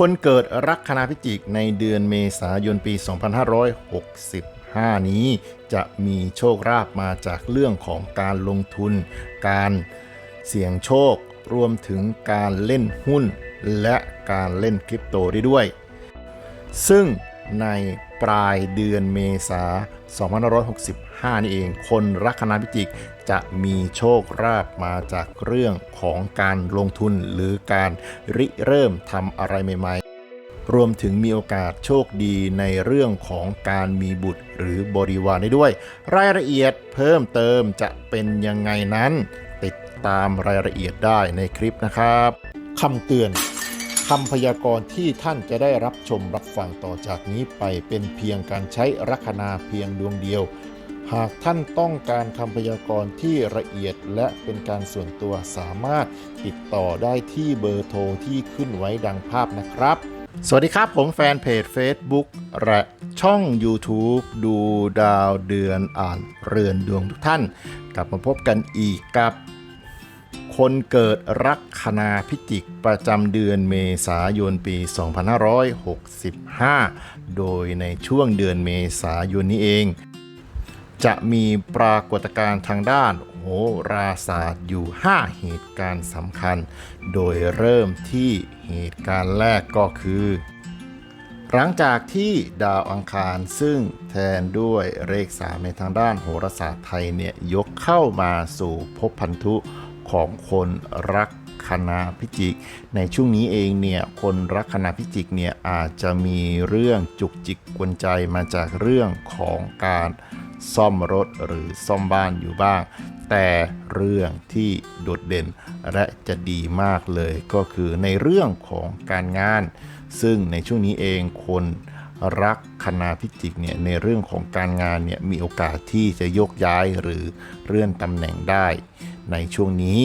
คนเกิดลัคนาพิจิกในเดือนเมษายนปี 2565 นี้ จะมีโชคลาภมาจากเรื่องของการลงทุน การเสี่ยงโชค รวมถึงการเล่นหุ้น และการเล่นคริปโตได้ด้วย ซึ่งในปลายเดือนเมษา 2565 นี่เอง คนลัคนาพิจิก จะมีโชคลาภมาจากเรื่องของการลงทุนหรือการริเริ่มทำอะไรใหม่ ๆรวมถึงมีโอกาสโชคดีในเรื่องของการมีบุตรหรือบริวารได้ด้วย รายละเอียดเพิ่มเติมจะเป็นยังไงนั้น ติดตามรายละเอียดได้ในคลิปนะครับคำเตือนคำพยากรณ์ที่ท่านจะได้รับชมรับฟังต่อจากนี้ไปเป็นเพียงการใช้ลัคนาเพียงดวงเดียว หากท่านต้องการคำพยากรณ์ที่ละเอียดและเป็นการส่วนตัวสามารถติดต่อได้ที่เบอร์โทรที่ขึ้นไว้ดังภาพนะครับ สวัสดีครับผมแฟนเพจ Facebook และช่อง YouTube ดูดาวเดือนอ่านเรือนดวงทุกท่าน กลับมาพบกันอีกกับ คนเกิดลัคนาพิจิกประจำเดือนเมษายนปี 2565 โดยในช่วงเดือนเมษายนนี้เอง จะมีปรากฏการณ์ทางด้านโหราศาสตร์อยู่ 5 เหตุการณ์สำคัญ โดยเริ่มที่เหตุการณ์แรกก็คือ หลังจากที่ดาวอังคารซึ่งแทนด้วยเลขสามในทางด้านโหราศาสตร์ไทยเนี่ยยกเข้ามาสู่ภพพันธุของคนรักคณาพิจิก ในช่วงนี้เองเนี่ยคนรักคณาพิจิกเนี่ยอาจจะมีเรื่องจุกจิกกวนใจมาจากเรื่องของการ ซ่อมรถหรือซ่อมบ้านอยู่บ้าง แต่เรื่องที่โดดเด่นและจะดีมากเลยก็คือในเรื่องของการงาน ซึ่งในช่วงนี้เองคนรักคณาพิจิกเนี่ยในเรื่องของการงานเนี่ยมีโอกาสที่จะโยกย้ายหรือเลื่อนตำแหน่งได้ ในช่วงนี้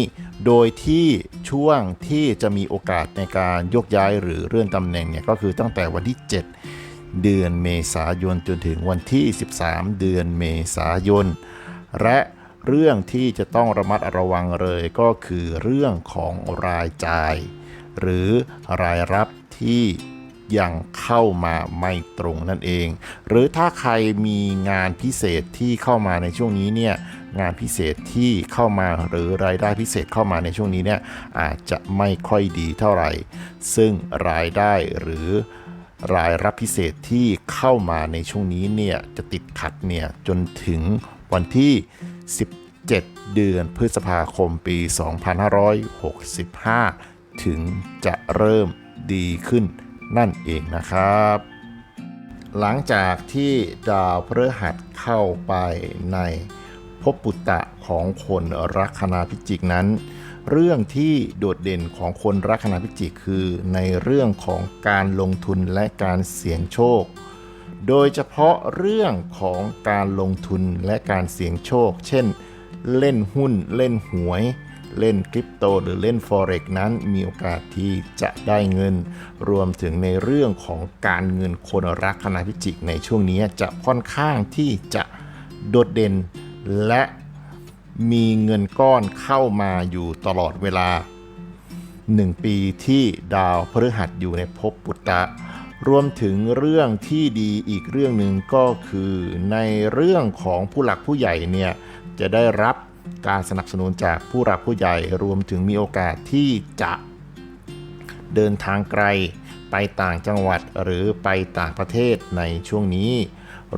โดยที่ช่วงที่จะมีโอกาสในการโยกย้ายหรือเลื่อนตำแหน่งเนี่ยก็คือตั้งแต่วันที่ 7 เดือนเมษายนจนถึงวันที่ 13 เดือนเมษายน และเรื่องที่จะต้องระมัดระวังเลยก็คือเรื่องของรายจ่าย หรือรายรับที่ยังเข้ามาไม่ตรงนั่นเอง หรือถ้าใครมีงานพิเศษที่เข้ามาในช่วงนี้เนี่ยงานพิเศษที่เข้ามาหรือรายได้พิเศษเข้ามาในช่วงนี้เนี่ยอาจจะไม่ค่อยดีเท่าไหร่ ซึ่งรายได้หรือ รายรับพิเศษที่เข้ามาในช่วงนี้เนี่ยจะติดขัดเนี่ยจนถึงวันที่ 17 เดือนพฤษภาคมปี 2565 ถึงจะเริ่มดีขึ้นนั่นเองนะครับ หลังจากที่ดาวพฤหัสเข้าไปในภพปุตตะของคนรักคณาพิจิกนั้น เรื่องที่โดดเด่นของคนรักคณาพิจิกคือในเรื่องของการลงทุนและการเสี่ยงโชค โดยเฉพาะเรื่องของการลงทุนและการเสี่ยงโชค เช่น เล่นหุ้น เล่นหวย เล่นคริปโต หรือเล่น Forex นั้นมีโอกาสที่จะได้เงิน รวมถึงในเรื่องของการเงินคนรักคณะพิจิกในช่วงนี้จะค่อนข้างที่จะโดดเด่นและ มีเงินก้อนเข้ามาอยู่ตลอดเวลา 1 ปีที่ดาวพฤหัสอยู่ในภพปุตตะ รวมถึงเรื่องที่ดีอีกเรื่องหนึ่งก็คือในเรื่องของผู้หลักผู้ใหญ่เนี่ยจะได้รับการสนับสนุนจากผู้หลักผู้ใหญ่รวมถึงมีโอกาสที่จะเดินทางไกลไปต่างจังหวัดหรือไปต่างประเทศในช่วงนี้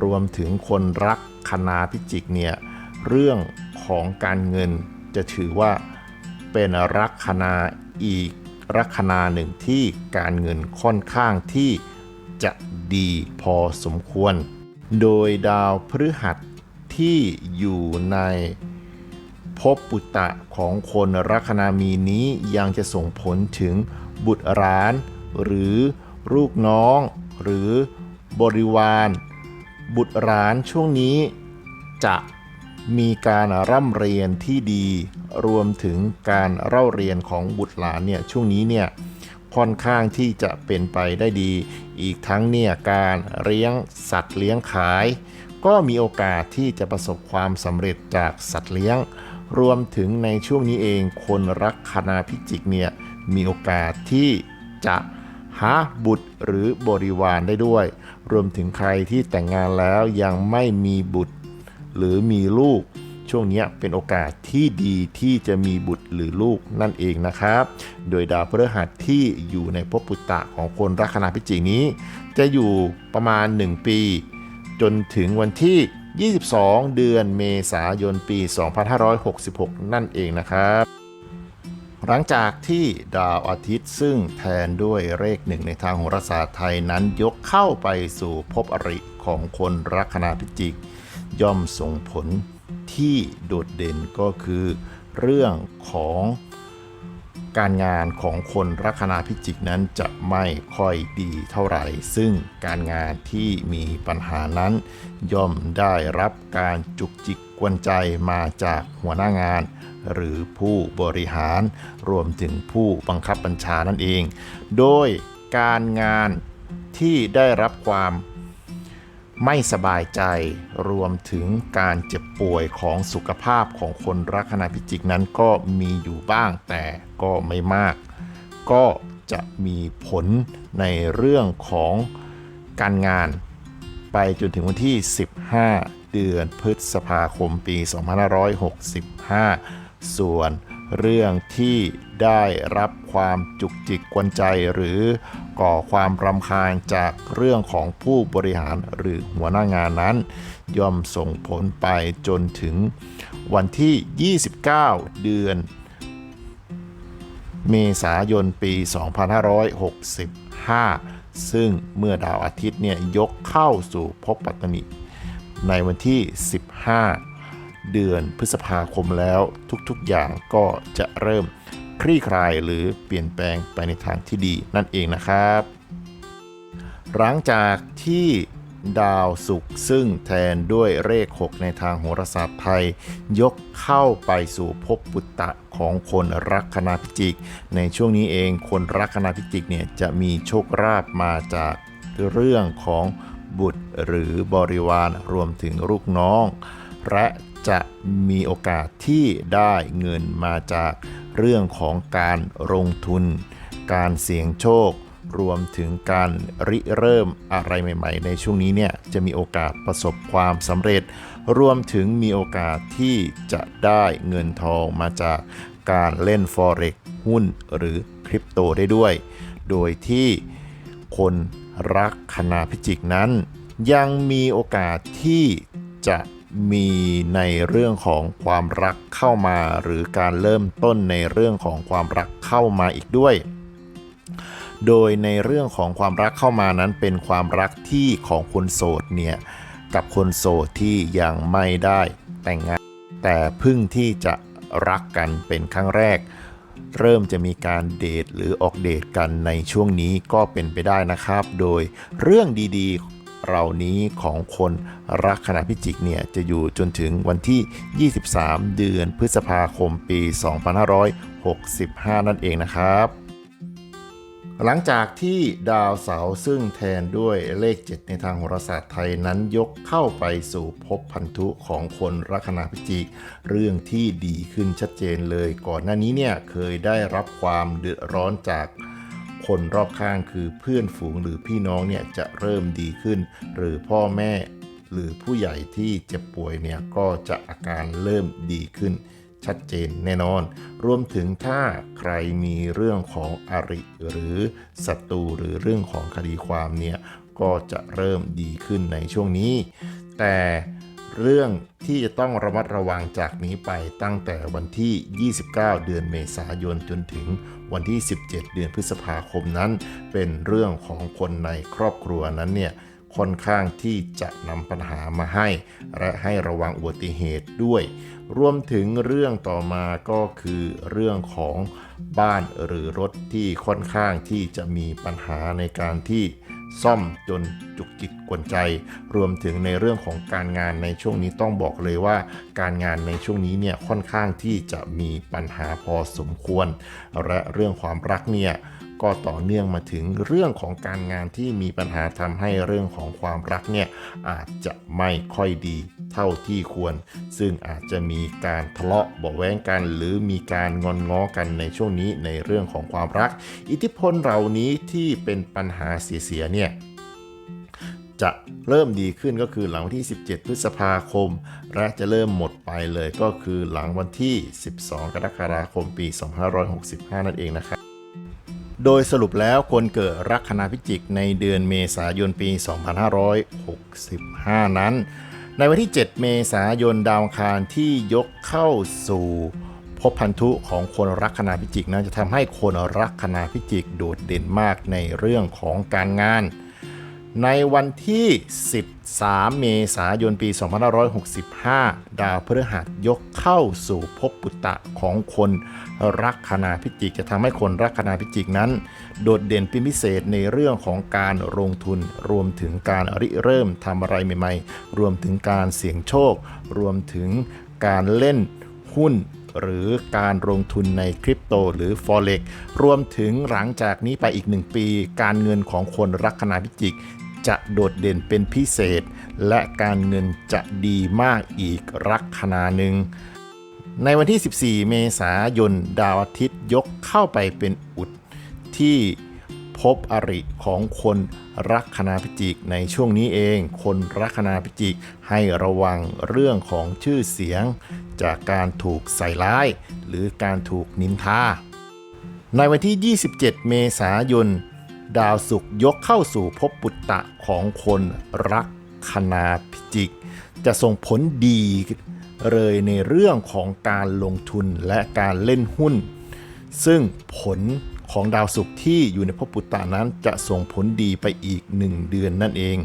รวมถึงคนรักคณาพิจิกเนี่ย เรื่องของการเงินจะถือว่าเป็นรักคณาอีกลัคนาหนึ่งที่การเงินค่อนข้างที่จะดีพอสมควร โดยดาวพฤหัสที่อยู่ในภพปุตตะของคนลัคนามีนี้ยังจะส่งผลถึงบุตรหลาน หรือลูกน้อง หรือบริวาร บุตรหลานช่วงนี้จะ มีการร่ำเรียนที่ดี รวมถึงการเล่าเรียนของบุตรหลานเนี่ยช่วงนี้เนี่ยค่อนข้างที่จะเป็นไปได้ดี อีกทั้งเนี่ยการเลี้ยงสัตว์เลี้ยงขาย ก็มีโอกาสที่จะประสบความสำเร็จจากสัตว์เลี้ยง รวมถึงในช่วงนี้เองคนรักคณาพิจิกเนี่ยมีโอกาสที่จะหาบุตรหรือบริวารได้ด้วย รวมถึงใครที่แต่งงานแล้วยังไม่มีบุตร หรือมีลูก ช่วงนี้เป็นโอกาสที่ดีที่จะมีบุตรหรือลูกนั่นเองนะครับ โดยดาวพฤหัสที่อยู่ในภพปุตตะของคนลัคนาพิจิกนี้ จะอยู่ประมาณ 1 ปี จนถึงวันที่ 22 เดือนเมษายนปี 2566 นั่นเองนะครับหลังจากที่ดาวอาทิตย์ซึ่งแทนด้วยเลขหนึ่งในทางโหราศาสตร์ไทยนั้นยกเข้าไปสู่ภพอริของคนลัคนาพิจิก ย่อมส่งผลที่โดดเด่นก็คือเรื่องของการงานของคนลัคนาพิจิกนั้นจะไม่ค่อยดีเท่าไหร่ ซึ่งการงานที่มีปัญหานั้น ย่อมได้รับการจุกจิกกวนใจมาจากหัวหน้างาน หรือผู้บริหารรวมถึงผู้บังคับบัญชานั่นเอง โดยการงานที่ได้รับความ ไม่สบายใจรวมถึงการเจ็บป่วยของสุขภาพของคนลัคนาพิจิกนั้นก็มีอยู่บ้างแต่ก็ไม่มาก ก็จะมีผลในเรื่องของการงาน ไปจนถึงวันที่ 15 เดือนพฤษภาคมปี 2565 ส่วน เรื่องที่ได้รับความจุกจิกกวนใจ หรือก่อความรำคาญจากเรื่องของผู้บริหารหรือหัวหน้างานนั้น ย่อมส่งผลไปจนถึงวันที่ 29 เดือน เมษายนปี 2565 ซึ่งเมื่อดาวอาทิตย์เนี่ยยกเข้าสู่ภพปัตตนิในวันที่ 15 เดือนพฤษภาคมแล้วทุกๆอย่างก็จะเริ่มคลี่คลายหรือเปลี่ยนแปลงไปในทางที่ดีนั่นเองนะครับ หลังจากที่ดาวศุกร์ซึ่งแทนด้วยเลข 6 ในทางโหราศาสตร์ไทย ยกเข้าไปสู่ภพปุตตะของคนรักคณาพิจิก ในช่วงนี้เองคนรักคณาพิจิกเนี่ยจะมีโชคราบมาจากเรื่องของบุตรหรือบริวารรวมถึงลูกน้อง และ จะมีโอกาสที่ได้เงินมาจากเรื่องของการลงทุน การเสี่ยงโชค รวมถึงการริเริ่มอะไรใหม่ ๆ ในช่วงนี้เนี่ยจะมีโอกาสประสบความสำเร็จ รวมถึงมีโอกาสที่จะได้เงินทองมาจากการเล่น Forex หุ้นหรือคริปโตได้ด้วย โดยที่คนรักคณาพิจิกนั้น ยังมีโอกาสที่จะ มีในเรื่องของความรักเข้ามา หรือการเริ่มต้นในเรื่องของความรักเข้ามาอีกด้วย โดยในเรื่องของความรักเข้ามานั้นเป็นความรักที่ของคนโสดเนี่ยกับคนโสดที่ยังไม่ได้แต่งงาน แต่เพึ่งที่จะรักกันเป็นครั้งแรก เริ่มจะมีการเดทหรือออกเดทกันในช่วงนี้ก็เป็นไปได้นะครับ โดยเรื่องดีๆ เหล่านี้ของคนรักขณะพิจิกเนี่ยจะอยู่จนถึงวันที่ 23 เดือนพฤษภาคมปี 2565 นั่นเองนะครับหลังจากที่ดาวเสาร์ซึ่งแทนด้วยเลข 7 ในทางโหราศาสตร์ไทยนั้นยกเข้าไปสู่ภพพันธุของคนลัคนาพิจิก เรื่องที่ดีขึ้นชัดเจนเลย ก่อนหน้านี้เนี่ยเคยได้รับความเดือดร้อนจาก คนรอบข้างคือเพื่อนฝูงหรือพี่น้องเนี่ยจะเริ่มดีขึ้น หรือพ่อแม่หรือผู้ใหญ่ที่เจ็บป่วยเนี่ยก็จะอาการเริ่มดีขึ้น ชัดเจนแน่นอน รวมถึงถ้าใครมีเรื่องของอริหรือศัตรูหรือเรื่องของคดีความเนี่ยก็จะเริ่มดีขึ้นในช่วงนี้ แต่ เรื่องที่จะต้องระมัดระวังจากนี้ไปตั้งแต่วันที่ 29 เดือนเมษายนจนถึงวันที่ 17 เดือนพฤษภาคมนั้น เป็นเรื่องของคนในครอบครัวนั้นเนี่ยค่อนข้างที่จะนำปัญหามาให้ และให้ระวังอุบัติเหตุด้วย รวมถึงเรื่องต่อมาก็คือเรื่องของบ้านหรือรถที่ค่อนข้างที่จะมีปัญหาในการที่ ซ่อมจนจุกจิกกวนใจ รวมถึงในเรื่องของการงานในช่วงนี้ต้องบอกเลยว่า การงานในช่วงนี้เนี่ยค่อนข้างที่จะมีปัญหาพอสมควร และเรื่องความรักเนี่ย ก็ต่อเนื่องมาถึงเรื่องของการงานที่มีปัญหาทำให้เรื่องของความรักเนี่ยอาจจะไม่ค่อยดีเท่าที่ควร ซึ่งอาจจะมีการทะเลาะเบาแว้งกัน หรือมีการงอนง้อกันในช่วงนี้ในเรื่องของความรัก อิทธิพลเหล่านี้ที่เป็นปัญหาเสียๆเนี่ยจะเริ่มดีขึ้นก็คือหลังวันที่ 17 พฤษภาคม และจะเริ่มหมดไปเลยก็คือหลังวันที่ 12 กรกฎาคมปี 2565 นั่นเองนะครับ โดยสรุปแล้วคนเกิดลัคนาพิจิกในเดือนเมษายนปี 2565 นั้น ในวันที่ 7 เมษายนดาวคารที่ยกเข้าสู่ภพพันธุของคนรัคนาพิจิกนะจะทำให้คนรัคนาพิจิกโดดเด่นมากในเรื่องของการงาน ในวันที่ 13 เมษายน ปี 2565 ดาวพฤหัสยกเข้าสู่ภพปุตตะของคนรักคนาพิจิก จะทำให้คนรักคนาพิจิกนั้น โดดเด่นเป็นพิเศษในเรื่องของการลงทุน รวมถึงการริเริ่มทำอะไรใหม่ ๆ รวมถึงการเสี่ยงโชค รวมถึงการเล่นหุ้นหรือการลงทุนในคริปโตหรือ Forex รวมถึงหลังจากนี้ไปอีกหนึ่งปี การเงินของคนรักคนาพิจิก จะโดดเด่นเป็นพิเศษ และการเงินจะดีมากอีกลัคนาหนึ่งในวันที่ 14 เมษายน ดาวอาทิตย์ยกเข้าไปเป็นอุดที่พบอริของคนรักคณาพิจิกในช่วงนี้เอง คนรักคณาพิจิกให้ระวังเรื่องของชื่อเสียง จากการถูกใส่ร้าย หรือการถูกนินทา ในวันที่ 27 เมษายน ดาวศุกยกเข้าสู่ภพปุตตะของคนรักคณาพิจิก จะส่งผลดีเลยในเรื่องของการลงทุนและการเล่นหุ้น ซึ่งผลของดาวศุกร์ที่อยู่ในภพปุตตะนั้นจะส่งผลดีไปอีก 1 เดือนนั่นเอง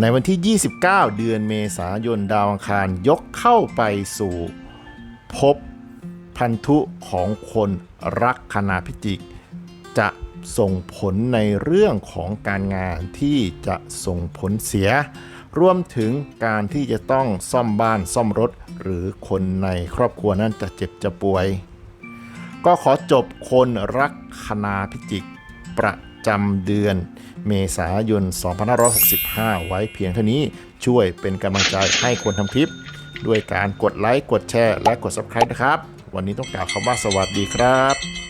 ในวันที่ 29 เดือนเมษายนดาวอังคารยกเข้าไปสู่ภพพันธุของคนรักคณาพิจิก จะ ส่งผลในเรื่องของการงานที่จะส่งผลเสีย รวมถึงการที่จะต้องซ่อมบ้านซ่อมรถ หรือคนในครอบครัวนั้นจะเจ็บจะป่วย ก็ขอจบคนรักคณาพิจิก ประจำเดือนเมษายน 2565 ไว้เพียงเท่านี้ช่วยเป็นกำลังใจให้คนทำคลิป ด้วยการกดไลค์ กดแชร์ และกด Subscribe นะครับ วันนี้ต้องกล่าวคำว่าสวัสดีครับ